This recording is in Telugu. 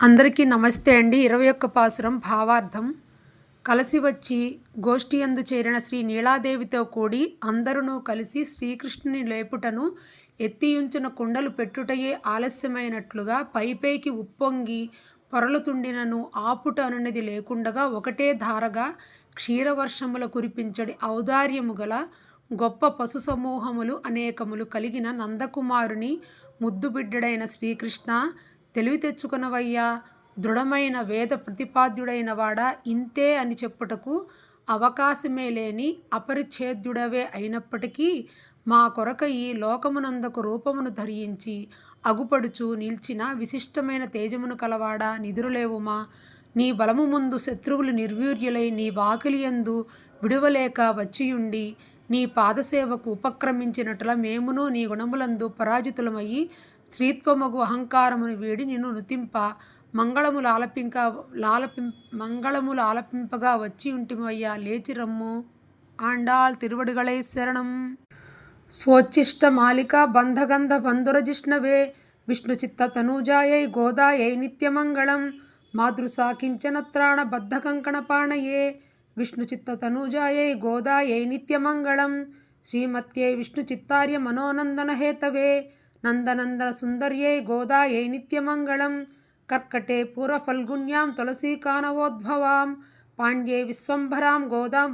అందరికీ నమస్తే అండి. ఇరవై ఒక్క పాసురం భావార్థం. కలిసి వచ్చి గోష్ఠి అందు చేరిన శ్రీ నీలాదేవితో కూడి అందరును కలిసి శ్రీకృష్ణుని లేపుటను ఎత్తియుంచిన కుండలు పెట్టుటయే ఆలస్యమైనట్లుగా పైపైకి ఉప్పొంగి పొరలుతుండినను ఆపుట అనున్నది లేకుండగా ఒకటే ధారగా క్షీరవర్షముల కురిపించడి ఔదార్యము గల గొప్ప పశు సమూహములు అనేకములు కలిగిన నందకుమారుని ముద్దుబిడ్డడైన శ్రీకృష్ణ తెలివి తెచ్చుకునవయ్యా దృఢమైన వేద ప్రతిపాద్యుడైన వాడా ఇంతే అని చెప్పుటకు అవకాశమే లేని అపరిచ్ఛేద్యుడవే అయినప్పటికీ మా కొరక ఈ లోకమునందకు రూపమును ధరించి అగుపడుచు నిల్చిన విశిష్టమైన తేజమును కలవాడా నిదురులేవుమా? నీ బలము ముందు శత్రువులు నిర్వీర్యులై నీ వాకిలియందు విడువలేక వచ్చియుండి నీ పాదసేవకు ఉపక్రమించినట్ల మేమును నీ గుణములందు పరాజితులమయ్యి స్త్రీత్వమగు అహంకారమును వీడి నిన్ను నుతింప మంగళములు ఆలపింక లాలపిం మంగళములు ఆలపింపగా వచ్చి ఉంటిమయ్యా లేచి రమ్ము. ఆండాళ్ తిరువడిగళై శరణం. స్వోచ్ఛిష్ట మాలిక బంధగంధ బంధురజిష్ణవే విష్ణు చిత్త తనూజాయై గోదాయై నిత్యమంగళం. మాతృసా కించనత్రాణ బద్ధ కంకణపాణయే విష్ణు చిత్త తనూజాయై గోదాయై నిత్యమంగళం. శ్రీమత్యై విష్ణు చిత్తార్య మనోనందన హేతవే. నందనందన సుందర్యై గోదాయై నిత్యమంగళం. కర్కటే పూర్వఫల్గుణ్యాం తులసీకానవోద్భవాం పాండ్యే విశ్వంభరాం గోదాం